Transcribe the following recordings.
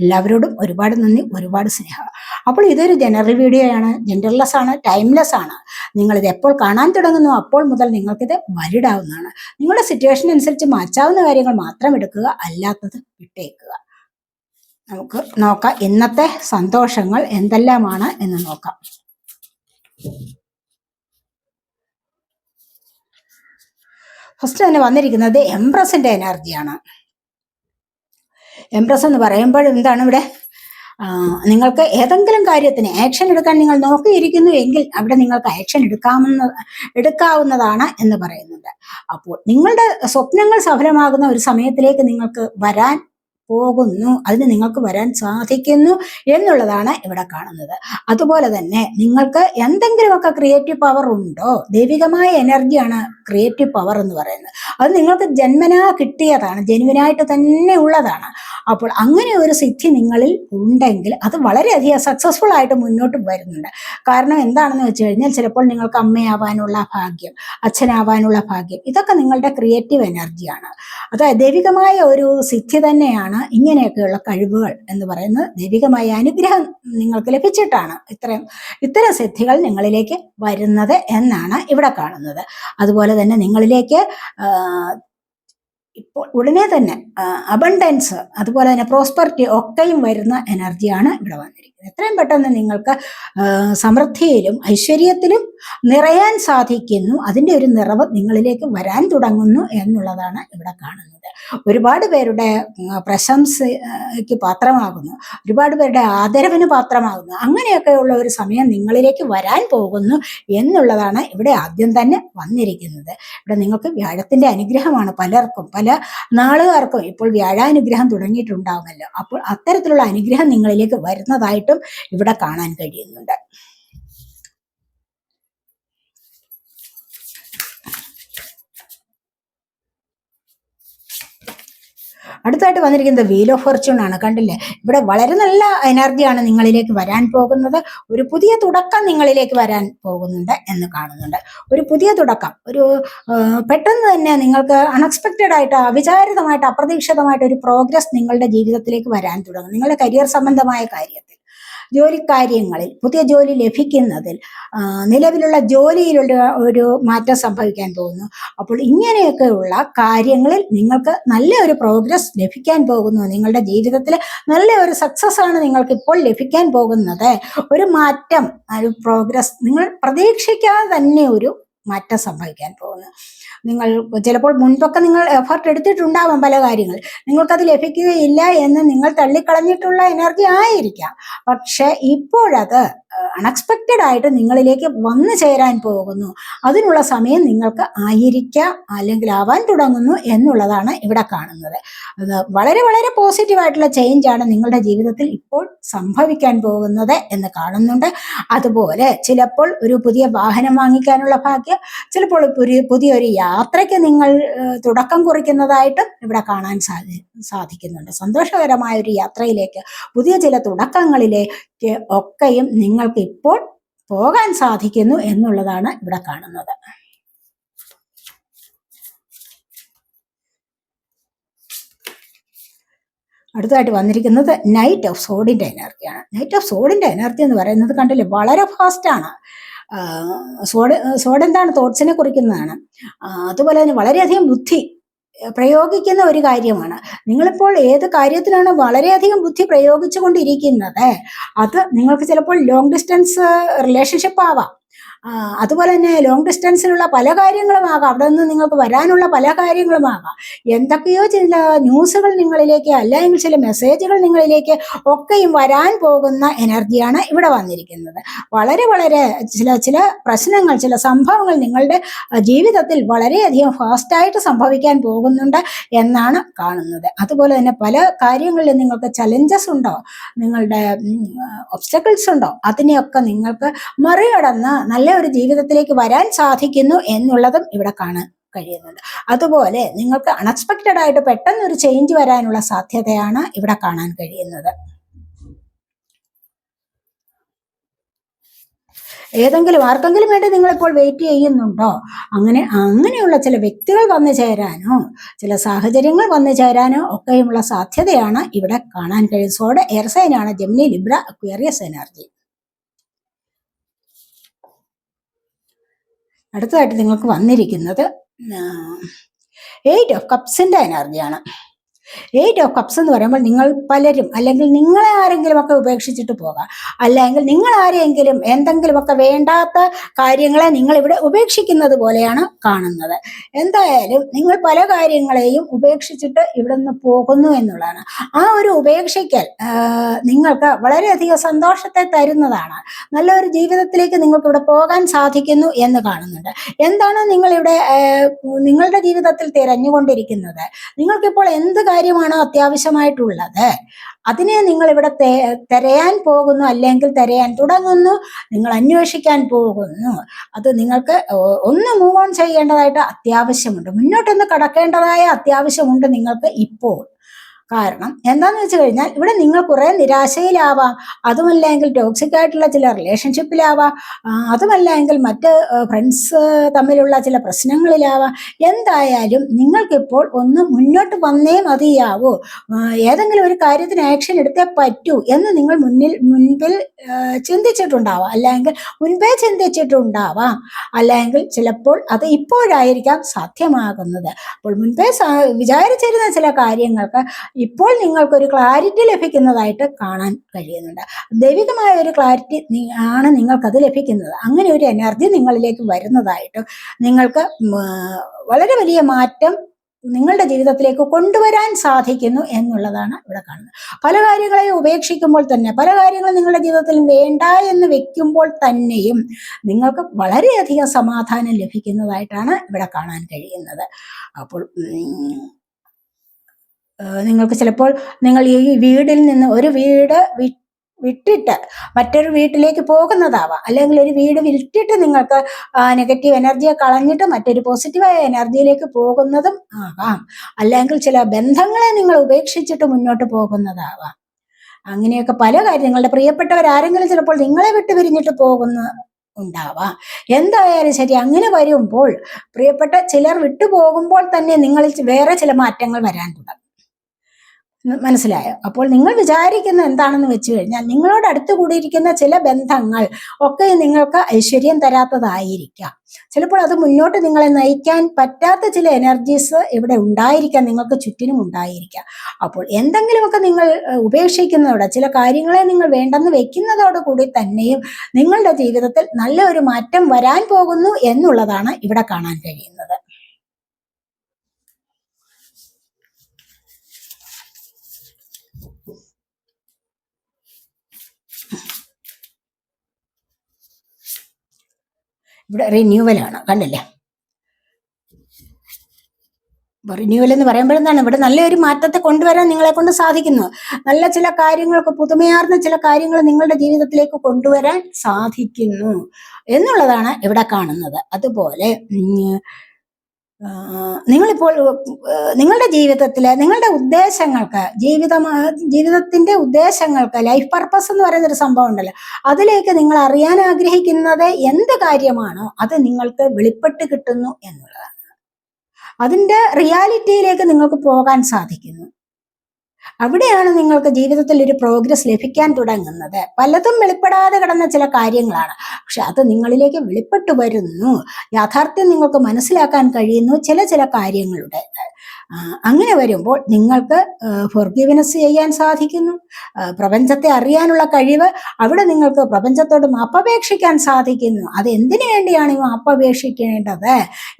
എല്ലാവരോടും ഒരുപാട് നന്ദി ഒരുപാട് സ്നേഹം. അപ്പോൾ ഇതൊരു ജനറൽ വീഡിയോ ആണ്. ജെൻഡർലെസ് ആണ് ടൈംലെസ് ആണ്. നിങ്ങളിത് എപ്പോൾ കാണാൻ തുടങ്ങുന്നു അപ്പോൾ മുതൽ നിങ്ങൾക്കിത് വരിടാവുന്നതാണ്. നിങ്ങളുടെ സിറ്റുവേഷൻ അനുസരിച്ച് മാറ്റാവുന്ന കാര്യങ്ങൾ മാത്രം എടുക്കുക അല്ലാത്തത് വിട്ടേക്കുക. നമുക്ക് നോക്കാം ഇന്നത്തെ സന്തോഷങ്ങൾ എന്തെല്ലാമാണ് എന്ന് നോക്കാം. ഫസ്റ്റ് തന്നെ വന്നിരിക്കുന്നത് എംപ്രസിന്റെ എനർജിയാണ് എംപ്രസ് എന്ന് പറയുമ്പോൾ എന്താണ് ഇവിടെ? നിങ്ങൾക്ക് ഏതെങ്കിലും കാര്യത്തിന് ആക്ഷൻ എടുക്കാൻ നിങ്ങൾ നോക്കിയിരിക്കുന്നു എങ്കിൽ അവിടെ നിങ്ങൾക്ക് ആക്ഷൻ എടുക്കാമെന്ന് എടുക്കാവുന്നതാണ് എന്ന് പറയുന്നുണ്ട്. അപ്പോൾ നിങ്ങളുടെ സ്വപ്നങ്ങൾ സഫലമാകുന്ന ഒരു സമയത്തിലേക്ക് നിങ്ങൾക്ക് വരാൻ പോകുന്നു. അതിന് നിങ്ങൾക്ക് വരാൻ സാധിക്കുന്നു എന്നുള്ളതാണ് ഇവിടെ കാണുന്നത്. അതുപോലെ തന്നെ നിങ്ങൾക്ക് എന്തെങ്കിലുമൊക്കെ ക്രിയേറ്റീവ് പവർ ഉണ്ടോ? ദൈവികമായ എനർജിയാണ് ക്രിയേറ്റീവ് പവർ എന്ന് പറയുന്നത്. അത് നിങ്ങൾക്ക് ജന്മനാ കിട്ടിയതാണ്. ജനുവിനായിട്ട് തന്നെ ഉള്ളതാണ്. അപ്പോൾ അങ്ങനെ ഒരു സിദ്ധി നിങ്ങളിൽ ഉണ്ടെങ്കിൽ അത് വളരെയധികം സക്സസ്ഫുൾ ആയിട്ട് മുന്നോട്ട് വരുന്നുണ്ട്. കാരണം എന്താണെന്ന് വെച്ച് കഴിഞ്ഞാൽ ചിലപ്പോൾ നിങ്ങൾക്ക് അമ്മയാവാനുള്ള ഭാഗ്യം അച്ഛനാവാനുള്ള ഭാഗ്യം ഇതൊക്കെ നിങ്ങളുടെ ക്രിയേറ്റീവ് എനർജിയാണ് അതായത് ദൈവികമായ ഒരു സിദ്ധി തന്നെയാണ് ഇങ്ങനെയൊക്കെയുള്ള കഴിവുകൾ എന്ന് പറയുന്നത് ദൈവികമായ അനുഗ്രഹം നിങ്ങൾക്ക് ലഭിച്ചിട്ടാണ് ഇത്രയും ഇത്തരം സിദ്ധികൾ നിങ്ങളിലേക്ക് വരുന്നത് എന്നാണ് ഇവിടെ കാണുന്നത്. അതുപോലെ തന്നെ നിങ്ങളിലേക്ക് ഇപ്പോൾ ഉടനെ തന്നെ അബണ്ടൻസ് അതുപോലെ തന്നെ പ്രോസ്പെറിറ്റി ഒക്കെയും വരുന്ന എനർജിയാണ് ഇവിടെ വന്നിരിക്കുന്നത്. എത്രയും പെട്ടെന്ന് നിങ്ങൾക്ക് സമൃദ്ധിയിലും ഐശ്വര്യത്തിലും നിറയാൻ സാധിക്കുന്നു. അതിന്റെ ഒരു നിറവ് നിങ്ങളിലേക്ക് വരാൻ തുടങ്ങുന്നു എന്നുള്ളതാണ് ഇവിടെ കാണുന്നത്. ഒരുപാട് പേരുടെ പ്രശംസയ്ക്ക് പാത്രമാകുന്നു. ഒരുപാട് പേരുടെ ആദരവിന് പാത്രമാകുന്നു. അങ്ങനെയൊക്കെയുള്ള ഒരു സമയം നിങ്ങളിലേക്ക് വരാൻ പോകുന്നു എന്നുള്ളതാണ് ഇവിടെ ആദ്യം തന്നെ വന്നിരിക്കുന്നത്. ഇവിടെ നിങ്ങൾക്ക് വ്യാഴത്തിന്റെ അനുഗ്രഹമാണ് പലർക്കും പല നാളുകാർക്കും ഇപ്പോൾ വ്യാഴാനുഗ്രഹം തുടങ്ങിയിട്ടുണ്ടാവുമല്ലോ. അപ്പോൾ അത്തരത്തിലുള്ള അനുഗ്രഹം നിങ്ങളിലേക്ക് വരുന്നതായിട്ടും ഇവിടെ കാണാൻ കഴിയുന്നുണ്ട്. അടുത്തായിട്ട് വന്നിരിക്കുന്നത് വീൽ ഓഫ് ഫോർച്യൂൺ ആണ്. കണ്ടില്ലേ? ഇവിടെ വളരെ നല്ല എനർജിയാണ് നിങ്ങളിലേക്ക് വരാൻ പോകുന്നത്. ഒരു പുതിയ തുടക്കം നിങ്ങളിലേക്ക് വരാൻ പോകുന്നുണ്ട് എന്ന് കാണുന്നുണ്ട്. ഒരു പുതിയ തുടക്കം. ഒരു പെട്ടെന്ന് തന്നെ നിങ്ങൾക്ക് അൺഎക്സ്പെക്റ്റഡ് ആയിട്ട് അവിചാരിതമായിട്ട് അപ്രതീക്ഷിതമായിട്ട് ഒരു പ്രോഗ്രസ് നിങ്ങളുടെ ജീവിതത്തിലേക്ക് വരാൻ തുടങ്ങും. നിങ്ങളുടെ കരിയർ സംബന്ധമായ കാര്യത്തിൽ. ജോലി കാര്യങ്ങളിൽ പുതിയ ജോലി ലഭിക്കുന്നതിൽ നിലവിലുള്ള ജോലിയിലുള്ള ഒരു മാറ്റം സംഭവിക്കാൻ പോകുന്നു. അപ്പോൾ ഇങ്ങനെയൊക്കെയുള്ള കാര്യങ്ങളിൽ നിങ്ങൾക്ക് നല്ല ഒരു പ്രോഗ്രസ് ലഭിക്കാൻ പോകുന്നു. നിങ്ങളുടെ ജീവിതത്തിൽ നല്ല ഒരു സക്സസ് ആണ് നിങ്ങൾക്ക് ഇപ്പോൾ ലഭിക്കാൻ പോകുന്നത്. ഒരു മാറ്റം ഒരു പ്രോഗ്രസ് നിങ്ങൾ പ്രതീക്ഷിക്കാതെ തന്നെ ഒരു മാറ്റം സംഭവിക്കാൻ പോകുന്നു. നിങ്ങൾ ചിലപ്പോൾ മുൻപൊക്കെ നിങ്ങൾ എഫർട്ട് എടുത്തിട്ടുണ്ടാവാം പല കാര്യങ്ങൾ. നിങ്ങൾക്കത് ലഭിക്കുകയില്ല എന്ന് നിങ്ങൾ തള്ളിക്കളഞ്ഞിട്ടുള്ള എനർജി ആയിരിക്കാം. പക്ഷെ ഇപ്പോഴത് അൺഎക്സ്പെക്റ്റഡ് ആയിട്ട് നിങ്ങളിലേക്ക് വന്നു ചേരാൻ പോകുന്നു. അതിനുള്ള സമയം നിങ്ങൾക്ക് ആയിരിക്കാം അല്ലെങ്കിൽ ആവാൻ തുടങ്ങുന്നു എന്നുള്ളതാണ് ഇവിടെ കാണുന്നത്. അത് വളരെ വളരെ പോസിറ്റീവായിട്ടുള്ള ചേഞ്ച് ആണ് നിങ്ങളുടെ ജീവിതത്തിൽ ഇപ്പോൾ സംഭവിക്കാൻ പോകുന്നത് എന്ന് കാണുന്നുണ്ട്. അതുപോലെ ചിലപ്പോൾ ഒരു പുതിയ വാഹനം വാങ്ങിക്കാനുള്ള ഭാഗ്യം ചിലപ്പോൾ പുതിയൊരു യാത്രയ്ക്ക് നിങ്ങൾ തുടക്കം കുറിക്കുന്നതായിട്ടും ഇവിടെ കാണാൻ സാധി സാധിക്കുന്നുണ്ട്. സന്തോഷകരമായ ഒരു യാത്രയിലേക്ക് പുതിയ ചില തുടക്കങ്ങളിലേക്ക് ഒക്കെയും നിങ്ങൾക്ക് ഇപ്പോൾ പോകാൻ സാധിക്കുന്നു എന്നുള്ളതാണ് ഇവിടെ കാണുന്നത്. അടുത്തതായിട്ട് വന്നിരിക്കുന്നത് നൈറ്റ് ഓഫ് സോഡിന്റെ എനർജിയാണ് നൈറ്റ് ഓഫ് സോഡിന്റെ എനർജി എന്ന് പറയുന്നത് കണ്ടില്ലേ വളരെ ഫാസ്റ്റ് ആണ്. സോഡ് എന്താണ് തോട്ട്സിനെ കുറിക്കുന്നതാണ്. അതുപോലെ തന്നെ വളരെയധികം ബുദ്ധി പ്രയോഗിക്കുന്ന ഒരു കാര്യമാണ്. നിങ്ങളിപ്പോൾ ഏത് കാര്യത്തിലാണ് വളരെയധികം ബുദ്ധി പ്രയോഗിച്ചുകൊണ്ടിരിക്കുന്നത്? അത് നിങ്ങൾക്ക് ചിലപ്പോൾ ലോങ് ഡിസ്റ്റൻസ് റിലേഷൻഷിപ്പ് ആവാം. അതുപോലെ തന്നെ ലോങ് ഡിസ്റ്റൻസിലുള്ള പല കാര്യങ്ങളുമാകാം അവിടെ നിന്ന് നിങ്ങൾക്ക് വരാനുള്ള പല കാര്യങ്ങളുമാകാം എന്തൊക്കെയോ ചില ന്യൂസുകൾ നിങ്ങളിലേക്ക് അല്ലെങ്കിൽ ചില മെസ്സേജുകൾ നിങ്ങളിലേക്ക് ഒക്കെയും വരാൻ പോകുന്ന എനർജിയാണ് ഇവിടെ വന്നിരിക്കുന്നത്. വളരെ വളരെ ചില ചില പ്രശ്നങ്ങൾ ചില സംഭവങ്ങൾ നിങ്ങളുടെ ജീവിതത്തിൽ വളരെയധികം ഫാസ്റ്റായിട്ട് സംഭവിക്കാൻ പോകുന്നുണ്ട് എന്നാണ് കാണുന്നത്. അതുപോലെ തന്നെ പല കാര്യങ്ങളിലും നിങ്ങൾക്ക് ചലഞ്ചസ് ഉണ്ടോ? നിങ്ങളുടെ ഒബ്സ്റ്റക്കിൾസ് ഉണ്ടോ? അതിനെയൊക്കെ നിങ്ങൾക്ക് മറികടന്ന് നല്ല ഒരു ജീവിതത്തിലേക്ക് വരാൻ സാധിക്കുന്നു എന്നുള്ളതും ഇവിടെ കാണാൻ കഴിയുന്നുണ്ട്. അതുപോലെ നിങ്ങൾക്ക് അൺഎക്സ്പെക്റ്റഡ് ആയിട്ട് പെട്ടെന്ന് ഒരു ചേഞ്ച് വരാനുള്ള സാധ്യതയാണ് ഇവിടെ കാണാൻ കഴിയുന്നത്. ഏതെങ്കിലും ആർക്കെങ്കിലും വേണ്ടി നിങ്ങളിപ്പോൾ വെയിറ്റ് ചെയ്യുന്നുണ്ടോ? അങ്ങനെ അങ്ങനെയുള്ള ചില വ്യക്തികൾ വന്നു ചേരാനോ ചില സാഹചര്യങ്ങൾ വന്നു ചേരാനോ ഒക്കെയുമുള്ള സാധ്യതയാണ് ഇവിടെ കാണാൻ കഴിയുന്നത്. സോഡ് എയർ സൈനാണ് ജെമിനി ലിബ്ര അക്വേറിയസ് എനർജി. അടുത്തതായിട്ട് നിങ്ങൾക്ക് വന്നിരിക്കുന്നത് എയ്റ്റ് ഓഫ് കപ്സിന്റെ എനർജിയാണ് എയ്റ്റ് ഓഫ് കപ്സ് എന്ന് പറയുമ്പോൾ നിങ്ങൾ പലരും അല്ലെങ്കിൽ നിങ്ങളെ ആരെങ്കിലും ഒക്കെ ഉപേക്ഷിച്ചിട്ട് പോകാം. അല്ലെങ്കിൽ നിങ്ങൾ ആരെയെങ്കിലും എന്തെങ്കിലുമൊക്കെ വേണ്ടാത്ത കാര്യങ്ങളെ നിങ്ങൾ ഇവിടെ ഉപേക്ഷിക്കുന്നത് പോലെയാണ് കാണുന്നത്. എന്തായാലും നിങ്ങൾ പല കാര്യങ്ങളെയും ഉപേക്ഷിച്ചിട്ട് ഇവിടെ നിന്ന് പോകുന്നു എന്നുള്ളതാണ്. ആ ഒരു ഉപേക്ഷിക്കൽ നിങ്ങൾക്ക് വളരെയധികം സന്തോഷത്തെ തരുന്നതാണ്. നല്ലൊരു ജീവിതത്തിലേക്ക് നിങ്ങൾക്ക് ഇവിടെ പോകാൻ സാധിക്കുന്നു എന്ന് കാണുന്നുണ്ട്. എന്താണ് നിങ്ങൾ ഇവിടെ നിങ്ങളുടെ ജീവിതത്തിൽ തിരഞ്ഞുകൊണ്ടിരിക്കുന്നത്? നിങ്ങൾക്കിപ്പോൾ എന്ത് കാര്യമാണോ അത്യാവശ്യമായിട്ടുള്ളത്? അതിനെ നിങ്ങൾ ഇവിടെ തിരയാൻ പോകുന്നു അല്ലെങ്കിൽ തിരയാൻ തുടങ്ങുന്നു നിങ്ങൾ അന്വേഷിക്കാൻ പോകുന്നു. അത് നിങ്ങൾക്ക് ഒന്ന് മൂവ് ഓൺ ചെയ്യേണ്ടതായിട്ട് അത്യാവശ്യമുണ്ട്. മുന്നോട്ടൊന്ന് കടക്കേണ്ടതായ അത്യാവശ്യമുണ്ട് നിങ്ങൾക്ക് ഇപ്പോൾ. കാരണം എന്താന്ന് വെച്ച് കഴിഞ്ഞാൽ ഇവിടെ നിങ്ങൾ കുറെ നിരാശയിലാവാം. അതുമല്ലെങ്കിൽ ടോക്സിക് ആയിട്ടുള്ള ചില റിലേഷൻഷിപ്പിലാവാം അതുമല്ല അതുമല്ലെങ്കിൽ മറ്റ് ഫ്രണ്ട്സ് തമ്മിലുള്ള ചില പ്രശ്നങ്ങളിലാവാം. എന്തായാലും നിങ്ങൾക്കിപ്പോൾ ഒന്ന് മുന്നോട്ട് വന്നേ മതിയാവൂ. ഏതെങ്കിലും ഒരു കാര്യത്തിന് ആക്ഷൻ എടുത്തേ പറ്റൂ എന്ന് നിങ്ങൾ മുന്നിൽ മുൻപിൽ ചിന്തിച്ചിട്ടുണ്ടാവാം. അല്ലെങ്കിൽ മുൻപേ ചിന്തിച്ചിട്ടുണ്ടാവാം. അല്ലെങ്കിൽ ചിലപ്പോൾ അത് ഇപ്പോഴായിരിക്കാം സാധ്യമാകുന്നത്. അപ്പോൾ മുൻപേ വിചാരിച്ചിരുന്ന ചില കാര്യങ്ങൾക്ക് ഇപ്പോൾ നിങ്ങൾക്കൊരു ക്ലാരിറ്റി ലഭിക്കുന്നതായിട്ട് കാണാൻ കഴിയുന്നുണ്ട്. ദൈവികമായ ഒരു ക്ലാരിറ്റി ആണ് നിങ്ങൾക്കത് ലഭിക്കുന്നത്. അങ്ങനെ ഒരു എനർജി നിങ്ങളിലേക്ക് വരുന്നതായിട്ട് നിങ്ങൾക്ക് വളരെ വലിയ മാറ്റം നിങ്ങളുടെ ജീവിതത്തിലേക്ക് കൊണ്ടുവരാൻ സാധിക്കുന്നു എന്നുള്ളതാണ് ഇവിടെ കാണുന്നത്. പല കാര്യങ്ങളെ ഉപേക്ഷിക്കുമ്പോൾ തന്നെ പല കാര്യങ്ങളും നിങ്ങളുടെ ജീവിതത്തിൽ വേണ്ട എന്ന് വെക്കുമ്പോൾ തന്നെയും നിങ്ങൾക്ക് വളരെയധികം സമാധാനം ലഭിക്കുന്നതായിട്ടാണ് ഇവിടെ കാണാൻ കഴിയുന്നത്. അപ്പോൾ നിങ്ങൾക്ക് ചിലപ്പോൾ നിങ്ങൾ ഈ വീടിൽ നിന്ന് ഒരു വീട് വിട്ടിട്ട് മറ്റൊരു വീട്ടിലേക്ക് പോകുന്നതാവാം. അല്ലെങ്കിൽ ഒരു വീട് വിട്ടിട്ട് നിങ്ങൾക്ക് നെഗറ്റീവ് എനർജിയെ കളഞ്ഞിട്ട് മറ്റൊരു പോസിറ്റീവായ എനർജിയിലേക്ക് പോകുന്നതും ആവാം. അല്ലെങ്കിൽ ചില ബന്ധങ്ങളെ നിങ്ങൾ ഉപേക്ഷിച്ചിട്ട് മുന്നോട്ട് പോകുന്നതാവാം. അങ്ങനെയൊക്കെ പല കാര്യം നിങ്ങളുടെ പ്രിയപ്പെട്ടവർ ആരെങ്കിലും ചിലപ്പോൾ നിങ്ങളെ വിട്ട് പിരിഞ്ഞിട്ട് പോകുന്ന ഉണ്ടാവാം. എന്തായാലും ശരി അങ്ങനെ വരുമ്പോൾ പ്രിയപ്പെട്ട ചിലർ വിട്ടുപോകുമ്പോൾ തന്നെ നിങ്ങളിൽ വേറെ ചില മാറ്റങ്ങൾ വരാൻ തുടങ്ങും. മനസ്സിലായോ? അപ്പോൾ നിങ്ങൾ വിചാരിക്കുന്ന എന്താണെന്ന് വെച്ച് കഴിഞ്ഞാൽ നിങ്ങളോട് അടുത്ത് കൂടിയിരിക്കുന്ന ചില ബന്ധങ്ങൾ ഒക്കെ നിങ്ങൾക്ക് ഐശ്വര്യം തരാത്തതായിരിക്കാം. ചിലപ്പോൾ അത് മുന്നോട്ട് നിങ്ങളെ നയിക്കാൻ പറ്റാത്ത ചില എനർജീസ് ഇവിടെ ഉണ്ടായിരിക്കാം നിങ്ങൾക്ക് ചുറ്റിനും ഉണ്ടായിരിക്കാം. അപ്പോൾ എന്തെങ്കിലുമൊക്കെ നിങ്ങൾ ഉപേക്ഷിക്കുന്നതോടെ ചില കാര്യങ്ങളെ നിങ്ങൾ വേണ്ടെന്ന് വെക്കുന്നതോട് കൂടി തന്നെയും നിങ്ങളുടെ ജീവിതത്തിൽ നല്ല ഒരു മാറ്റം വരാൻ പോകുന്നു എന്നുള്ളതാണ് ഇവിടെ കാണാൻ കഴിയുന്നത്. ഇവിടെ റിന്യൂവലാണ് കണ്ടല്ലേ? റിന്യൂവൽ എന്ന് പറയുമ്പോഴെന്താണ്? ഇവിടെ നല്ലൊരു മാറ്റത്തെ കൊണ്ടുവരാൻ നിങ്ങളെ കൊണ്ട് സാധിക്കുന്നു. നല്ല ചില കാര്യങ്ങളൊക്കെ പുതുമയാർന്ന ചില കാര്യങ്ങൾ നിങ്ങളുടെ ജീവിതത്തിലേക്ക് കൊണ്ടുവരാൻ സാധിക്കുന്നു എന്നുള്ളതാണ് ഇവിടെ കാണുന്നത്. അതുപോലെ നിങ്ങളിപ്പോൾ നിങ്ങളുടെ ജീവിതത്തിലെ നിങ്ങളുടെ ഉദ്ദേശങ്ങൾക്ക് ജീവിതം ജീവിതത്തിന്റെ ഉദ്ദേശങ്ങൾക്ക് ലൈഫ് പർപ്പസ് എന്ന് പറയുന്ന ഒരു സംഭവം ഉണ്ടല്ലോ. അതിലേക്ക് നിങ്ങൾ അറിയാൻ ആഗ്രഹിക്കുന്നത് എന്ത് കാര്യമാണോ അത് നിങ്ങൾക്ക് വെളിപ്പെട്ട് കിട്ടുന്നു എന്നുള്ളതാണ്. അതിന്റെ റിയാലിറ്റിയിലേക്ക് നിങ്ങൾക്ക് പോകാൻ സാധിക്കുന്നു. അവിടെയാണ് നിങ്ങൾക്ക് ജീവിതത്തിൽ ഒരു പ്രോഗ്രസ് ലഭിക്കാൻ തുടങ്ങുന്നത്. പലതും വെളിപ്പെടാതെ കിടന്ന ചില കാര്യങ്ങളാണ്. പക്ഷെ അത് നിങ്ങളിലേക്ക് വെളിപ്പെട്ടു വരുന്നു. യാഥാർത്ഥ്യം നിങ്ങൾക്ക് മനസ്സിലാക്കാൻ കഴിയുന്നു. ചില ചില കാര്യങ്ങളുടെ അങ്ങനെ വരുമ്പോൾ നിങ്ങൾക്ക് ഫൊർഗീവനസ് ചെയ്യാൻ സാധിക്കുന്നു. പ്രപഞ്ചത്തെ അറിയാനുള്ള കഴിവ് അവിടെ നിങ്ങൾക്ക് പ്രപഞ്ചത്തോട് മാപ്പപേക്ഷിക്കാൻ സാധിക്കുന്നു. അത് എന്തിനു വേണ്ടിയാണ് ഈ മാപ്പപേക്ഷിക്കേണ്ടത്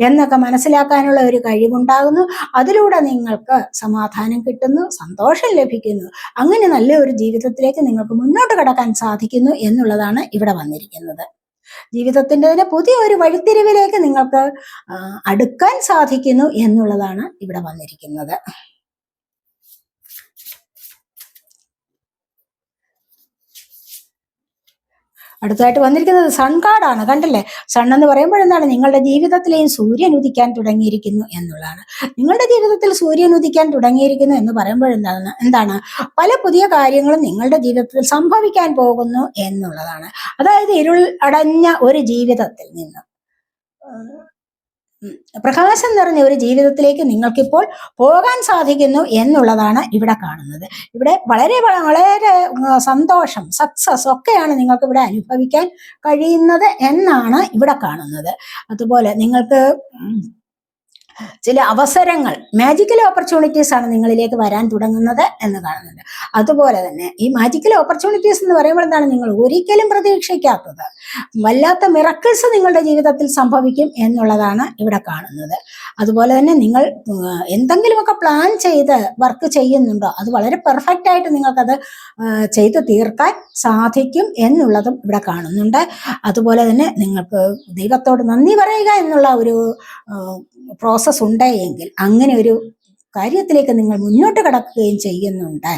എന്നൊക്കെ മനസ്സിലാക്കാനുള്ള ഒരു കഴിവുണ്ടാകുന്നു. അതിലൂടെ നിങ്ങൾക്ക് സമാധാനം കിട്ടുന്നു സന്തോഷം ലഭിക്കുന്നു. അങ്ങനെ നല്ല ഒരു ജീവിതത്തിലേക്ക് നിങ്ങൾക്ക് മുന്നോട്ട് കടക്കാൻ സാധിക്കുന്നു എന്നുള്ളതാണ് ഇവിടെ വന്നിരിക്കുന്നത്. ജീവിതത്തിന്റെ തന്നെ പുതിയ ഒരു വഴിത്തിരിവിലേക്ക് നിങ്ങൾക്ക് അടുക്കാൻ സാധിക്കുന്നു എന്നുള്ളതാണ് ഇവിടെ വന്നിരിക്കുന്നത്. അടുത്തതായിട്ട് വന്നിരിക്കുന്നത് സൺ കാർഡാണ് കണ്ടില്ലേ? സൺ എന്ന് പറയുമ്പോൾ എന്താണ് നിങ്ങളുടെ ജീവിതത്തിലെയും സൂര്യൻ ഉദിക്കാൻ തുടങ്ങിയിരിക്കുന്നു എന്നുള്ളതാണ്. നിങ്ങളുടെ ജീവിതത്തിൽ സൂര്യൻ ഉദിക്കാൻ തുടങ്ങിയിരിക്കുന്നു എന്ന് പറയുമ്പോൾ എന്താണ് എന്താണ്? പല പുതിയ കാര്യങ്ങളും നിങ്ങളുടെ ജീവിതത്തിൽ സംഭവിക്കാൻ പോകുന്നു എന്നുള്ളതാണ്. അതായത് ഇരുൾ അടഞ്ഞ ഒരു ജീവിതത്തിൽ നിന്ന്. പ്രകാശം നിറഞ്ഞ ഒരു ജീവിതത്തിലേക്ക് നിങ്ങൾക്കിപ്പോൾ പോകാൻ സാധിക്കുന്നു എന്നുള്ളതാണ് ഇവിടെ കാണുന്നത്. ഇവിടെ വളരെ വളരെ സന്തോഷം സക്സസ് ഒക്കെയാണ് നിങ്ങൾക്ക് ഇവിടെ അനുഭവിക്കാൻ കഴിയുന്നത് എന്നാണ് ഇവിടെ കാണുന്നത്. അതുപോലെ നിങ്ങൾക്ക് ചില അവസരങ്ങൾ മാജിക്കൽ ഓപ്പർച്യൂണിറ്റീസ് ആണ് നിങ്ങളിലേക്ക് വരാൻ തുടങ്ങുന്നത് എന്ന് കാണുന്നുണ്ട്. അതുപോലെ തന്നെ ഈ മാജിക്കൽ ഓപ്പർച്യൂണിറ്റീസ് എന്ന് പറയുമ്പോൾ എന്താണ്? നിങ്ങൾ ഒരിക്കലും പ്രതീക്ഷിക്കാത്തത്. വല്ലാത്ത മിറക്കിൾസ് നിങ്ങളുടെ ജീവിതത്തിൽ സംഭവിക്കും എന്നുള്ളതാണ് ഇവിടെ കാണുന്നത്. അതുപോലെ തന്നെ നിങ്ങൾ എന്തെങ്കിലുമൊക്കെ പ്ലാൻ ചെയ്ത് വർക്ക് ചെയ്യുന്നുണ്ടോ? അത് വളരെ പെർഫെക്റ്റ് ആയിട്ട് നിങ്ങൾക്കത് ചെയ്തു തീർക്കാൻ സാധിക്കും എന്നുള്ളതും ഇവിടെ കാണുന്നുണ്ട്. അതുപോലെ തന്നെ നിങ്ങൾക്ക് ദൈവത്തോട് നന്ദി പറയുക എന്നുള്ള ഒരു പ്രോസസ്സ് ഉണ്ട് എങ്കിൽ അങ്ങനെ ഒരു കാര്യത്തിലേക്ക് നിങ്ങൾ മുന്നോട്ട് കടക്കുകയും ചെയ്യുന്നുണ്ട്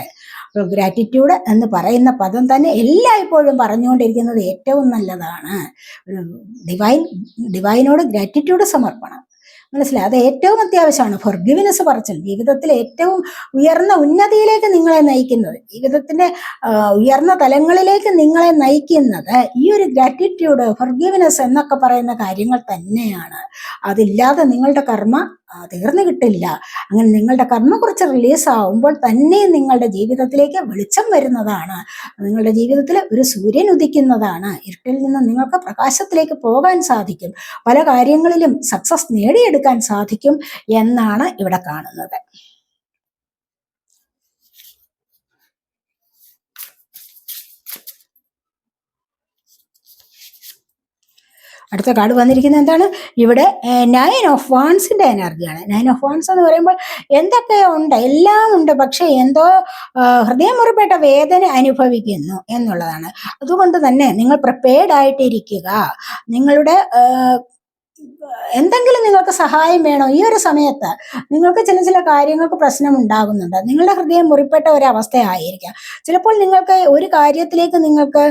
ഗ്രാറ്റിറ്റ്യൂഡ് എന്ന് പറയുന്ന പദം തന്നെ എല്ലായ്പ്പോഴും പറഞ്ഞുകൊണ്ടിരിക്കുന്നത് ഏറ്റവും നല്ലതാണ്. ഡിവൈൻ ഡിവൈനോട് ഗ്രാറ്റിറ്റ്യൂഡ് സമർപ്പണം. മനസ്സിലായി? അത് ഏറ്റവും അത്യാവശ്യമാണ്. ഫൊർഗിവിനെസ് പറച്ചിൽ. ജീവിതത്തിൽ ഏറ്റവും ഉയർന്ന ഉന്നതിയിലേക്ക് നിങ്ങളെ നയിക്കുന്നത്. ജീവിതത്തിന്റെ ഉയർന്ന തലങ്ങളിലേക്ക് നിങ്ങളെ നയിക്കുന്നത് ഈ ഒരു ഗ്രാറ്റിറ്റ്യൂഡ് ഫൊർഗിവിനെസ് എന്നൊക്കെ പറയുന്ന കാര്യങ്ങൾ തന്നെയാണ്. അതില്ലാതെ നിങ്ങളുടെ കർമ്മ തീർന്നു കിട്ടില്ല. അങ്ങനെ നിങ്ങളുടെ കർമ്മ കുറച്ച് റിലീസ് ആവുമ്പോൾ തന്നെ നിങ്ങളുടെ ജീവിതത്തിലേക്ക് വെളിച്ചം വരുന്നതാണ്. നിങ്ങളുടെ ജീവിതത്തിൽ ഒരു സൂര്യൻ ഉദിക്കുന്നതാണ്. ഇരുട്ടിൽ നിന്ന് നിങ്ങൾക്ക് പ്രകാശത്തിലേക്ക് പോകാൻ സാധിക്കും. പല കാര്യങ്ങളിലും സക്സസ് നേടിയെടുക്കാൻ സാധിക്കും എന്നാണ് ഇവിടെ കാണുന്നത്. അടുത്ത കാർഡ് വന്നിരിക്കുന്നത് എന്താണ്? ഇവിടെ നയൻ ഓഫ് വാൺസിന്റെ എനർജിയാണ് നയൻ ഓഫ് വാൺസ് എന്ന് പറയുമ്പോൾ എന്തൊക്കെ ഉണ്ട്? എല്ലാം ഉണ്ട്. പക്ഷെ എന്തോ ഹൃദയമുറിപ്പെട്ട വേദന അനുഭവിക്കുന്നു എന്നുള്ളതാണ്. അതുകൊണ്ട് തന്നെ നിങ്ങൾ പ്രിപ്പയർഡ് ആയിട്ടിരിക്കുക. നിങ്ങളുടെ എന്തെങ്കിലും നിങ്ങൾക്ക് സഹായം വേണോ? ഈ ഒരു സമയത്ത് നിങ്ങൾക്ക് ചില ചില കാര്യങ്ങൾക്ക് പ്രശ്നം ഉണ്ടാകുന്നുണ്ട് നിങ്ങളുടെ ഹൃദയം മുറിപ്പെട്ട ഒരു അവസ്ഥയായിരിക്കാം. ചിലപ്പോൾ നിങ്ങൾക്ക് ഒരു കാര്യത്തിലേക്ക് നിങ്ങൾക്ക്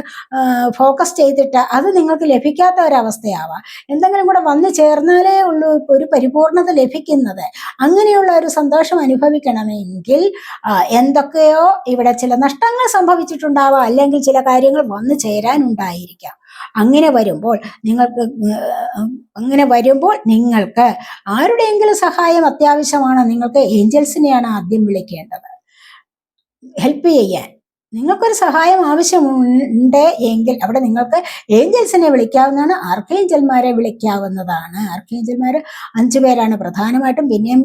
ഫോക്കസ് ചെയ്തിട്ട് അത് നിങ്ങൾക്ക് ലഭിക്കാത്ത ഒരവസ്ഥയാവാം എന്തെങ്കിലും കൂടെ വന്നു ചേർന്നാലേ ഉള്ളൂ ഒരു പരിപൂർണത ലഭിക്കുന്നത്. അങ്ങനെയുള്ള ഒരു സന്തോഷം അനുഭവിക്കണമെങ്കിൽ എന്തൊക്കെയോ ഇവിടെ ചില നഷ്ടങ്ങൾ സംഭവിച്ചിട്ടുണ്ടാവാം. അല്ലെങ്കിൽ ചില കാര്യങ്ങൾ വന്നു ചേരാനുണ്ടായിരിക്കാം. അങ്ങനെ വരുമ്പോൾ നിങ്ങൾക്ക് അങ്ങനെ വരുമ്പോൾ നിങ്ങൾക്ക് ആരുടെയെങ്കിലും സഹായം അത്യാവശ്യമാണ്. നിങ്ങൾക്ക് ഏഞ്ചൽസിനെയാണ് ആദ്യം വിളിക്കേണ്ടത്. ഹെൽപ്പ് ചെയ്യാൻ. നിങ്ങൾക്കൊരു സഹായം ആവശ്യമുണ്ട് എങ്കിൽ അവിടെ നിങ്ങൾക്ക് ഏഞ്ചൽസിനെ വിളിക്കാവുന്നതാണ് ആർക്കേഞ്ചൽമാരെ വിളിക്കാവുന്നതാണ്. ആർക്കേഞ്ചൽമാർ അഞ്ചു പേരാണ് പ്രധാനമായിട്ടും പിന്നെയും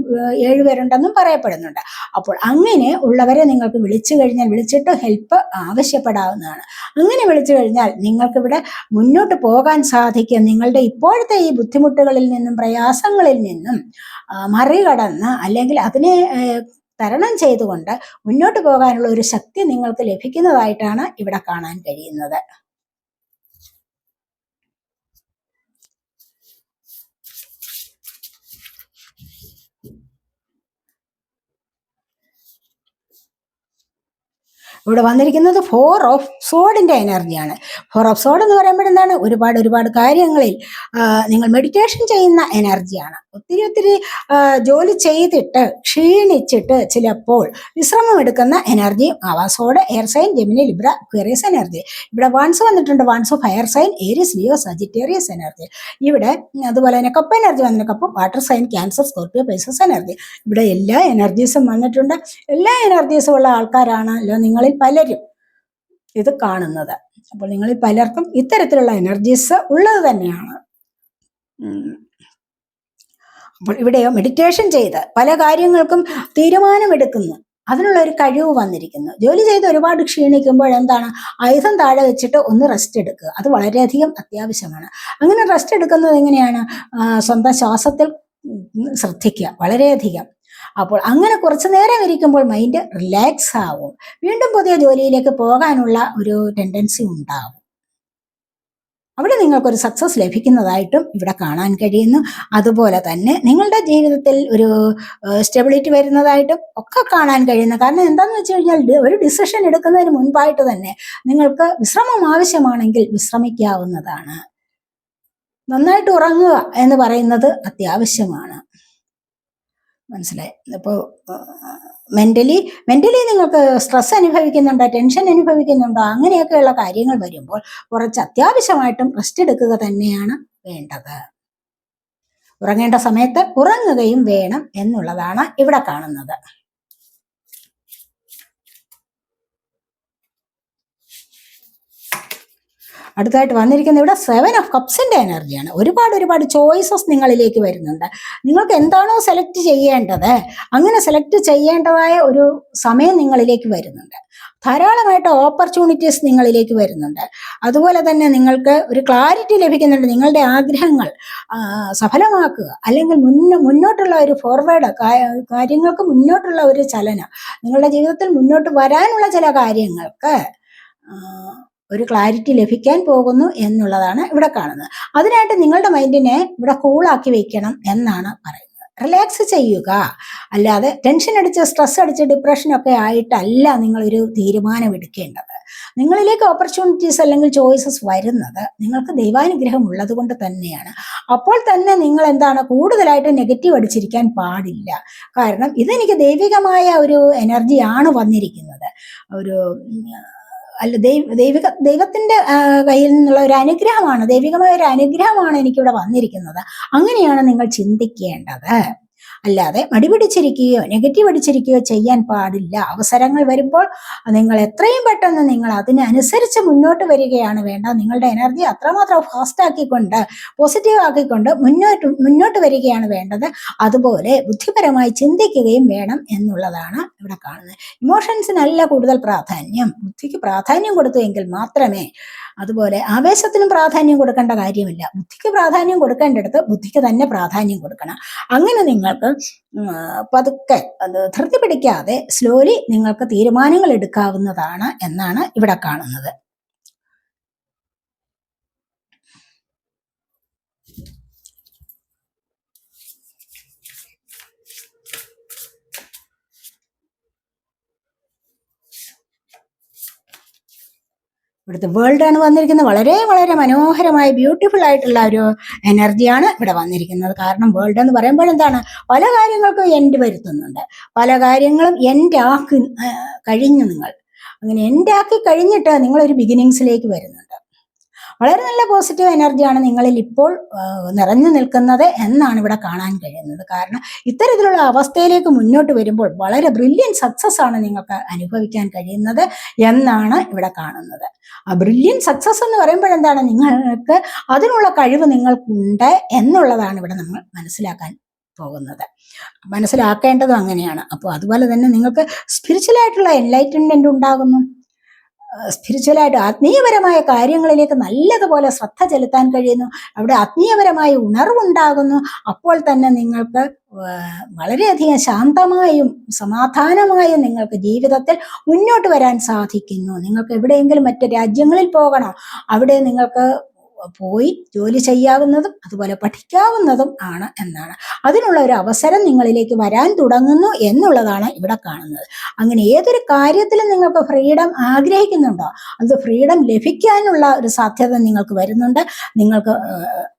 ഏഴുപേരുണ്ടെന്നും ഏഴ് പേരുണ്ടെന്നും പറയപ്പെടുന്നുണ്ട്. അപ്പോൾ അങ്ങനെ ഉള്ളവരെ നിങ്ങൾക്ക് വിളിച്ചു കഴിഞ്ഞാൽ വിളിച്ചിട്ട് ഹെൽപ്പ് ആവശ്യപ്പെടാവുന്നതാണ്. അങ്ങനെ വിളിച്ചു കഴിഞ്ഞാൽ നിങ്ങൾക്കിവിടെ മുന്നോട്ട് പോകാൻ സാധിക്കും. നിങ്ങളുടെ ഇപ്പോഴത്തെ ഈ ബുദ്ധിമുട്ടുകളിൽ നിന്നും പ്രയാസങ്ങളിൽ നിന്നും മറികടന്ന് അല്ലെങ്കിൽ അതിനെ തരണം ചെയ്തുകൊണ്ട് മുന്നോട്ട് പോകാനുള്ള ഒരു ശക്തി നിങ്ങൾക്ക് ലഭിക്കുന്നതായിട്ടാണ് ഇവിടെ കാണാൻ കഴിയുന്നത്. ഇവിടെ വന്നിരിക്കുന്നത് ഫോർ ഓഫ് സോഡിന്റെ എനർജിയാണ് ഫോർ ഓഫ് സോഡ് എന്ന് പറയുമ്പോൾ എന്താണ്? ഒരുപാട് ഒരുപാട് കാര്യങ്ങളിൽ നിങ്ങൾ മെഡിറ്റേഷൻ ചെയ്യുന്ന എനർജിയാണ് ഒത്തിരി ഒത്തിരി ജോലി ചെയ്തിട്ട് ക്ഷീണിച്ചിട്ട് ചിലപ്പോൾ വിശ്രമം എടുക്കുന്ന എനർജിയും ആവാം. സോഡ് air sign Gemini Libra Aquarius energy ഇവിടെ വൺസ് വന്നിട്ടുണ്ട്. Once of air sign Aries Leo Sagittarius energy ഇവിടെ അതുപോലെ തന്നെ കപ്പ് എനർജി വന്നിട്ട് cup water sign Cancer Scorpio Pisces energy ഇവിടെ എല്ലാ എനർജീസും വന്നിട്ടുണ്ട്. എല്ലാ എനർജീസും ഉള്ള ആൾക്കാരാണല്ലോ നിങ്ങളിൽ പലരും ഇത് കാണുന്നത്. അപ്പോൾ നിങ്ങളിൽ പലർക്കും ഇത്തരത്തിലുള്ള എനർജീസ് ഉള്ളത് തന്നെയാണ്. അപ്പോൾ ഇവിടെയോ മെഡിറ്റേഷൻ ചെയ്ത് പല കാര്യങ്ങൾക്കും തീരുമാനമെടുക്കുന്നു. അതിനുള്ള ഒരു കഴിവ് വന്നിരിക്കുന്നു. ജോലി ചെയ്ത് ഒരുപാട് ക്ഷീണിക്കുമ്പോൾ എന്താണ്? ആയുധം താഴെ വെച്ചിട്ട് ഒന്ന് റെസ്റ്റ് എടുക്കുക. അത് വളരെയധികം അത്യാവശ്യമാണ്. അങ്ങനെ റെസ്റ്റ് എടുക്കുന്നത് എങ്ങനെയാണ്? സ്വന്തം ശ്വാസത്തിൽ ശ്രദ്ധിക്കുക. വളരെയധികം. അപ്പോൾ അങ്ങനെ കുറച്ച് നേരം ഇരിക്കുമ്പോൾ മൈൻഡ് റിലാക്സ് ആവും. വീണ്ടും പുതിയ ജോലിയിലേക്ക് പോകാനുള്ള ഒരു ടെൻഡൻസി ഉണ്ടാവും. അവിടെ നിങ്ങൾക്കൊരു സക്സസ് ലഭിക്കുന്നതായിട്ടും ഇവിടെ കാണാൻ കഴിയുന്നു. അതുപോലെ തന്നെ നിങ്ങളുടെ ജീവിതത്തിൽ ഒരു സ്റ്റെബിലിറ്റി വരുന്നതായിട്ടും ഒക്കെ കാണാൻ കഴിയുന്നു. കാരണം എന്താണെന്ന് വെച്ച് കഴിഞ്ഞാൽ ഒരു ഡിസിഷൻ എടുക്കുന്നതിന് മുൻപായിട്ട് തന്നെ നിങ്ങൾക്ക് വിശ്രമം ആവശ്യമാണെങ്കിൽ വിശ്രമിക്കാവുന്നതാണ്. നന്നായിട്ട് ഉറങ്ങുക എന്ന് പറയുന്നത് അത്യാവശ്യമാണ്. മനസ്സിലായി. ഇപ്പോൾ മെന്റലി മെന്റലി നിങ്ങൾക്ക് സ്ട്രെസ് അനുഭവിക്കുന്നുണ്ടോ ടെൻഷൻ അനുഭവിക്കുന്നുണ്ടോ അങ്ങനെയൊക്കെയുള്ള കാര്യങ്ങൾ വരുമ്പോൾ കുറച്ച് അത്യാവശ്യമായിട്ടും റെസ്റ്റ് എടുക്കുക തന്നെയാണ് വേണ്ടത്. ഉറങ്ങേണ്ട സമയത്ത് ഉറങ്ങുകയും വേണം എന്നുള്ളതാണ് ഇവിടെ കാണുന്നത്. അടുത്തായിട്ട് വന്നിരിക്കുന്ന ഇവിടെ സെവൻ ഓഫ് കപ്സിന്റെ എനർജിയാണ് ഒരുപാട് ഒരുപാട് ചോയ്സസ് നിങ്ങളിലേക്ക് വരുന്നുണ്ട്. നിങ്ങൾക്ക് എന്താണോ സെലക്ട് ചെയ്യേണ്ടത് അങ്ങനെ സെലക്ട് ചെയ്യേണ്ടതായ ഒരു സമയം നിങ്ങളിലേക്ക് വരുന്നുണ്ട്. ധാരാളമായിട്ട് ഓപ്പർച്യൂണിറ്റീസ് നിങ്ങളിലേക്ക് വരുന്നുണ്ട്. അതുപോലെ തന്നെ നിങ്ങൾക്ക് ഒരു ക്ലാരിറ്റി ലഭിക്കുന്നുണ്ട്. നിങ്ങളുടെ ആഗ്രഹങ്ങൾ സഫലമാക്കുക. അല്ലെങ്കിൽ മുന്നോ മുന്നോട്ടുള്ള ഒരു ഫോർവേഡ് കാര്യങ്ങൾക്ക് മുന്നോട്ടുള്ള ഒരു ചലനം നിങ്ങളുടെ ജീവിതത്തിൽ മുന്നോട്ട് വരാനുള്ള ചില കാര്യങ്ങൾക്ക് ഒരു ക്ലാരിറ്റി ലഭിക്കാൻ പോകുന്നു എന്നുള്ളതാണ് ഇവിടെ കാണുന്നത്. അതിനായിട്ട് നിങ്ങളുടെ മൈൻഡിനെ ഇവിടെ കൂളാക്കി വെക്കണം എന്നാണ് പറയുന്നത്. റിലാക്സ് ചെയ്യുക. അല്ലാതെ ടെൻഷൻ അടിച്ച് സ്ട്രെസ് അടിച്ച് ഡിപ്രഷനൊക്കെ ആയിട്ടല്ല നിങ്ങളൊരു തീരുമാനം എടുക്കേണ്ടത്. നിങ്ങളിലേക്ക് ഓപ്പർച്യൂണിറ്റീസ് അല്ലെങ്കിൽ ചോയ്സസ് വരുന്നത് നിങ്ങൾക്ക് ദൈവാനുഗ്രഹം ഉള്ളത് കൊണ്ട് തന്നെയാണ്. അപ്പോൾ തന്നെ നിങ്ങൾ എന്താണ് കൂടുതലായിട്ട് നെഗറ്റീവ് അടിച്ചിരിക്കാൻ പാടില്ല. കാരണം ഇതെനിക്ക് ദൈവികമായ ഒരു എനർജിയാണ് വന്നിരിക്കുന്നത്. ഒരു അല്ല ദൈവ ദൈവിക ദൈവത്തിന്റെ കയ്യിൽ നിന്നുള്ള ഒരു അനുഗ്രഹമാണ്. ദൈവികമായ ഒരു അനുഗ്രഹമാണ് എനിക്കിവിടെ വന്നിരിക്കുന്നത്. അങ്ങനെയാണ് നിങ്ങൾ ചിന്തിക്കേണ്ടത്. അല്ലാതെ മടിപിടിച്ചിരിക്കുകയോ നെഗറ്റീവ് അടിച്ചിരിക്കുകയോ ചെയ്യാൻ പാടില്ല. അവസരങ്ങൾ വരുമ്പോൾ നിങ്ങൾ എത്രയും പെട്ടെന്ന് നിങ്ങൾ അതിനനുസരിച്ച് മുന്നോട്ട് വരികയാണ് വേണ്ട നിങ്ങളുടെ എനർജി അത്രമാത്രം ഫാസ്റ്റ് ആക്കിക്കൊണ്ട് പോസിറ്റീവ് ആക്കിക്കൊണ്ട് മുന്നോട്ട് മുന്നോട്ട് വരികയാണ് വേണ്ടത്. അതുപോലെ ബുദ്ധിപരമായി ചിന്തിക്കുകയും വേണം എന്നുള്ളതാണ് ഇവിടെ കാണുന്നത്. ഇമോഷൻസിനല്ല കൂടുതൽ പ്രാധാന്യം. ബുദ്ധിക്ക് പ്രാധാന്യം കൊടുത്തു മാത്രമേ അതുപോലെ ആവേശത്തിനും പ്രാധാന്യം കൊടുക്കേണ്ട കാര്യമില്ല. ബുദ്ധിക്ക് പ്രാധാന്യം കൊടുക്കേണ്ടടുത്ത് ബുദ്ധിക്ക് തന്നെ പ്രാധാന്യം കൊടുക്കണം. അങ്ങനെ നിങ്ങൾക്ക് പതുക്കെ ധൃതി പിടിക്കാതെ സ്ലോലി നിങ്ങൾക്ക് തീരുമാനങ്ങൾ എടുക്കാവുന്നതാണ് എന്നാണ് ഇവിടെ കാണുന്നത്. ഇവിടുത്തെ ആണ് വന്നിരിക്കുന്നത്. വളരെ വളരെ മനോഹരമായ ബ്യൂട്ടിഫുൾ ആയിട്ടുള്ള ഒരു എനർജിയാണ് ഇവിടെ വന്നിരിക്കുന്നത്. കാരണം വേൾഡ് എന്ന് പറയുമ്പോൾ എന്താണ്? പല കാര്യങ്ങൾക്കും എൻഡ് വരുത്തുന്നുണ്ട്. പല കാര്യങ്ങളും എൻഡ് ആക്കി കഴിഞ്ഞു നിങ്ങൾ. അങ്ങനെ എൻഡ് ആക്കി കഴിഞ്ഞിട്ട് നിങ്ങൾ ഒരു ബിഗിനിങ്സിലേക്ക് വരുന്നുണ്ട് വളരെ നല്ല പോസിറ്റീവ് എനർജിയാണ് നിങ്ങളിൽ ഇപ്പോൾ നിറഞ്ഞു നിൽക്കുന്നത് എന്നാണ് ഇവിടെ കാണാൻ കഴിയുന്നത്. കാരണം ഇത്തരത്തിലുള്ള അവസ്ഥയിലേക്ക് മുന്നോട്ട് വരുമ്പോൾ വളരെ ബ്രില്യൻ സക്സസ് ആണ് നിങ്ങൾക്ക് അനുഭവിക്കാൻ കഴിയുന്നത് എന്നാണ് ഇവിടെ കാണുന്നത്. ആ ബ്രില്യൻ സക്സസ് എന്ന് പറയുമ്പോൾ എന്താണ്? നിങ്ങൾക്ക് അതിനുള്ള കഴിവ് നിങ്ങൾക്കുണ്ട് എന്നുള്ളതാണ് ഇവിടെ നമ്മൾ മനസ്സിലാക്കാൻ പോകുന്നത്. മനസ്സിലാക്കേണ്ടതും അങ്ങനെയാണ്. അപ്പോൾ അതുപോലെ തന്നെ നിങ്ങൾക്ക് സ്പിരിച്വൽ ആയിട്ടുള്ള എൻലൈറ്റൻമെന്റ് ഉണ്ടാകുന്നു. സ്പിരിച്വലായിട്ട് ആത്മീയപരമായ കാര്യങ്ങളിലേക്ക് നല്ലതുപോലെ ശ്രദ്ധ ചെലുത്താൻ കഴിയുന്നു. അവിടെ ആത്മീയപരമായ ഉണർവുണ്ടാകുന്നു. അപ്പോൾ തന്നെ നിങ്ങൾക്ക് വളരെയധികം ശാന്തമായും സമാധാനമായും നിങ്ങൾക്ക് ജീവിതത്തിൽ മുന്നോട്ട് വരാൻ സാധിക്കുന്നു. നിങ്ങൾക്ക് എവിടെയെങ്കിലും മറ്റ് രാജ്യങ്ങളിൽ പോകണം. അവിടെ നിങ്ങൾക്ക് പോയി ജോലി ചെയ്യാവുന്നതും അതുപോലെ പഠിക്കാവുന്നതും ആണ് എന്നാണ്. അതിനുള്ള ഒരു അവസരം നിങ്ങളിലേക്ക് വരാൻ തുടങ്ങുന്നു എന്നുള്ളതാണ് ഇവിടെ കാണുന്നത്. അങ്ങനെ ഏതൊരു കാര്യത്തിലും നിങ്ങൾക്ക് ഫ്രീഡം ആഗ്രഹിക്കുന്നുണ്ടോ? അത് ഫ്രീഡം ലഭിക്കാനുള്ള ഒരു സാധ്യത നിങ്ങൾക്ക് വരുന്നുണ്ട്. നിങ്ങൾക്ക്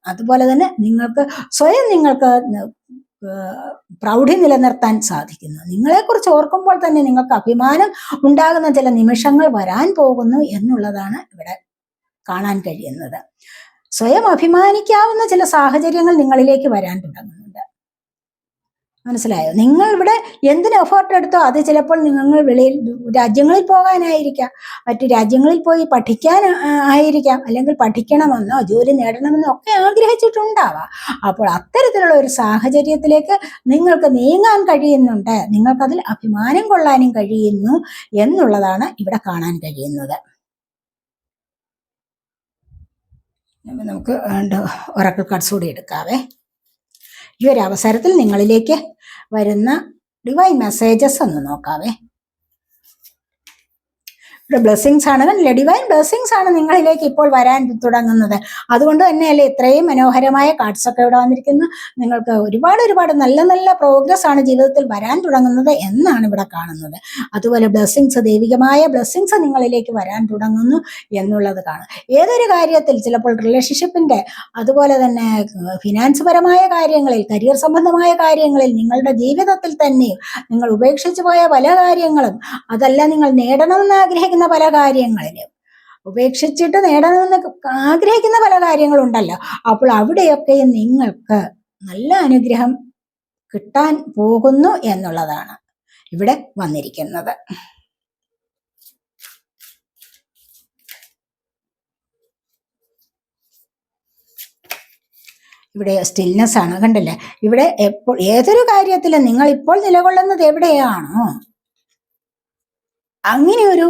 അതുപോലെ തന്നെ നിങ്ങൾക്ക് സ്വയം നിങ്ങൾക്ക് പ്രൗഢി നിലനിർത്താൻ സാധിക്കുന്നു. നിങ്ങളെക്കുറിച്ച് ഓർക്കുമ്പോൾ തന്നെ നിങ്ങൾക്ക് അഭിമാനം ഉണ്ടാകുന്ന ചില നിമിഷങ്ങൾ വരാൻ പോകുന്നു എന്നുള്ളതാണ് ഇവിടെ കാണാൻ കഴിയുന്നത്. സ്വയം അഭിമാനിക്കാവുന്ന ചില സാഹചര്യങ്ങൾ നിങ്ങളിലേക്ക് വരാൻ തുടങ്ങുന്നുണ്ട്. മനസ്സിലായോ? നിങ്ങൾ ഇവിടെ എന്തിന് എഫേർട്ട് എടുത്തോ അത് ചിലപ്പോൾ നിങ്ങൾ വെളിയിൽ രാജ്യങ്ങളിൽ പോകാനായിരിക്കാം. മറ്റു രാജ്യങ്ങളിൽ പോയി പഠിക്കാൻ ആയിരിക്കാം. അല്ലെങ്കിൽ പഠിക്കണമെന്നോ ജോലി നേടണമെന്നോ ഒക്കെ ആഗ്രഹിച്ചിട്ടുണ്ടാവാം. അപ്പോൾ അത്തരത്തിലുള്ള ഒരു സാഹചര്യത്തിലേക്ക് നിങ്ങൾക്ക് നീങ്ങാൻ കഴിയുന്നുണ്ട്. നിങ്ങൾക്കതിൽ അഭിമാനം കൊള്ളാനും കഴിയുന്നു എന്നുള്ളതാണ് ഇവിടെ കാണാൻ കഴിയുന്നത്. നമുക്ക് ഒറക്കൽ കാർഡ്സ് കൂടി എടുക്കാവേ. ഈ ഒരു അവസരത്തിൽ നിങ്ങളിലേക്ക് വരുന്ന ഡിവൈൻ മെസ്സേജസ് ഒന്ന് നോക്കാവേ. ബ്ലെസ്സിങ്സ് ആണ്. കണ്ടില്ലേ ഡിവൈൻ ബ്ലെസ്സിങ്സ് ആണ് നിങ്ങളിലേക്ക് ഇപ്പോൾ വരാൻ തുടങ്ങുന്നത്. അതുകൊണ്ട് തന്നെയല്ലേ ഇത്രയും മനോഹരമായ കാർഡ്സ് ഒക്കെ ഇവിടെ വന്നിരിക്കുന്നു. നിങ്ങൾക്ക് ഒരുപാട് ഒരുപാട് നല്ല നല്ല പ്രോഗ്രസ് ആണ് ജീവിതത്തിൽ വരാൻ തുടങ്ങുന്നത് എന്നാണ് ഇവിടെ കാണുന്നത്. അതുപോലെ ബ്ലെസ്സിങ്സ് ദൈവികമായ ബ്ലെസ്സിങ്സ് നിങ്ങളിലേക്ക് വരാൻ തുടങ്ങുന്നു എന്നുള്ളത് കാണും. ഏതൊരു കാര്യത്തിൽ ചിലപ്പോൾ റിലേഷൻഷിപ്പിന്റെ അതുപോലെ തന്നെ ഫിനാൻസ് പരമായ കാര്യങ്ങളിൽ കരിയർ സംബന്ധമായ കാര്യങ്ങളിൽ നിങ്ങളുടെ ജീവിതത്തിൽ തന്നെയും നിങ്ങൾ ഉപേക്ഷിച്ചു പോയ പല കാര്യങ്ങളും അതല്ല നിങ്ങൾ നേടണമെന്ന് ആഗ്രഹിക്കുന്ന പല കാര്യങ്ങളിലും. ഉപേക്ഷിച്ചിട്ട് നേടണമെന്ന് ആഗ്രഹിക്കുന്ന പല കാര്യങ്ങളും ഉണ്ടല്ലോ അപ്പോൾ അവിടെയൊക്കെ നിങ്ങൾക്ക് നല്ല അനുഗ്രഹം കിട്ടാൻ പോകുന്നു എന്നുള്ളതാണ് ഇവിടെ വന്നിരിക്കുന്നത്. ഇവിടെ സ്റ്റിൽനെസ് ആണ്. കണ്ടില്ലേ? ഇവിടെ എപ്പോൾ ഏതൊരു കാര്യത്തിലും നിങ്ങൾ ഇപ്പോൾ നിലകൊള്ളുന്നത് എവിടെയാണോ? അങ്ങനെ ഒരു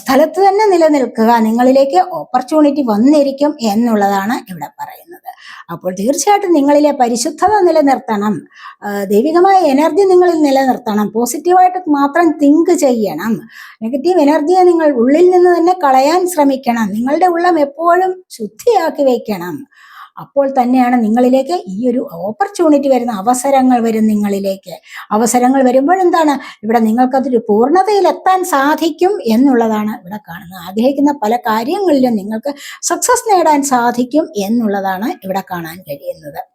സ്ഥലത്ത് തന്നെ നിലനിൽക്കുക നിങ്ങളിലേക്ക് ഓപ്പർച്യൂണിറ്റി വന്നിരിക്കും എന്നുള്ളതാണ് ഇവിടെ പറയുന്നത്. അപ്പോൾ തീർച്ചയായിട്ടും നിങ്ങളിലെ പരിശുദ്ധത നിലനിർത്തണം. ദൈവികമായ എനർജി നിങ്ങളിൽ നിലനിർത്തണം. പോസിറ്റീവായിട്ട് മാത്രം തിങ്ക് ചെയ്യണം. നെഗറ്റീവ് എനർജിയെ നിങ്ങൾ ഉള്ളിൽ നിന്ന് തന്നെ കളയാൻ ശ്രമിക്കണം. നിങ്ങളുടെ ഉള്ളം എപ്പോഴും ശുദ്ധിയാക്കി വെക്കണം. അപ്പോൾ തന്നെയാണ് നിങ്ങളിലേക്ക് ഈ ഒരു ഓപ്പർച്യൂണിറ്റി വരുന്ന അവസരങ്ങൾ വരും നിങ്ങളിലേക്ക്. അവസരങ്ങൾ വരുമ്പോൾ എന്താണ്? ഇവിടെ നിങ്ങൾക്കതൊരു പൂർണതയിലെത്താൻ സാധിക്കും എന്നുള്ളതാണ് ഇവിടെ കാണുന്നത്. ആഗ്രഹിക്കുന്ന പല കാര്യങ്ങളിലും നിങ്ങൾക്ക് സക്സസ് നേടാൻ സാധിക്കും എന്നുള്ളതാണ് ഇവിടെ കാണാൻ കഴിയുന്നത്.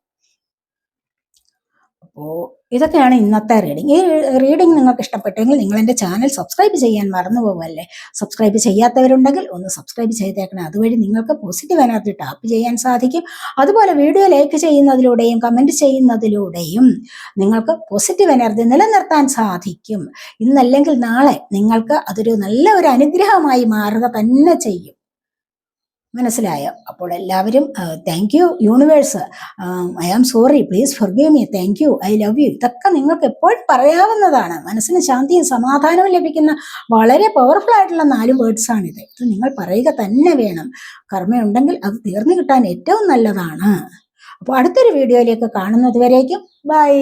അപ്പോൾ ഇതൊക്കെയാണ് ഇന്നത്തെ റീഡിങ് ഈ റീഡിങ് നിങ്ങൾക്ക് ഇഷ്ടപ്പെട്ടെങ്കിൽ നിങ്ങൾ എന്റെ ചാനൽ സബ്സ്ക്രൈബ് ചെയ്യാൻ മറന്നു പോകുമല്ലേ സബ്സ്ക്രൈബ് ചെയ്യാത്തവരുണ്ടെങ്കിൽ ഒന്ന് സബ്സ്ക്രൈബ് ചെയ്തേക്കണം. അതുവഴി നിങ്ങൾക്ക് പോസിറ്റീവ് എനർജി ടാപ്പ് ചെയ്യാൻ സാധിക്കും. അതുപോലെ വീഡിയോ ലൈക്ക് ചെയ്യുന്നതിലൂടെയും കമന്റ് ചെയ്യുന്നതിലൂടെയും നിങ്ങൾക്ക് പോസിറ്റീവ് എനർജി നിലനിർത്താൻ സാധിക്കും. ഇന്നല്ലെങ്കിൽ നാളെ നിങ്ങൾക്ക് അതൊരു നല്ല ഒരു അനുഗ്രഹമായി മാറുക തന്നെ ചെയ്യും. മനസ്സിലായോ. അപ്പോൾ എല്ലാവരും thank you universe I am sorry please forgive me thank you I love you ഇതൊക്കെ നിങ്ങൾക്ക് എപ്പോഴും പറയാവുന്നതാണ്. മനസ്സിന് ശാന്തിയും സമാധാനവും ലഭിക്കുന്ന വളരെ പവർഫുൾ ആയിട്ടുള്ള നാല് വേർഡ്സ് ആണിത്. ഇത് നിങ്ങൾ പറയുക തന്നെ വേണം. കർമ്മയുണ്ടെങ്കിൽ അത് തീർന്നു കിട്ടാൻ ഏറ്റവും നല്ലതാണ്. അപ്പോൾ അടുത്തൊരു വീഡിയോയിലേക്ക് കാണുന്നത് വരേക്കും. ബൈ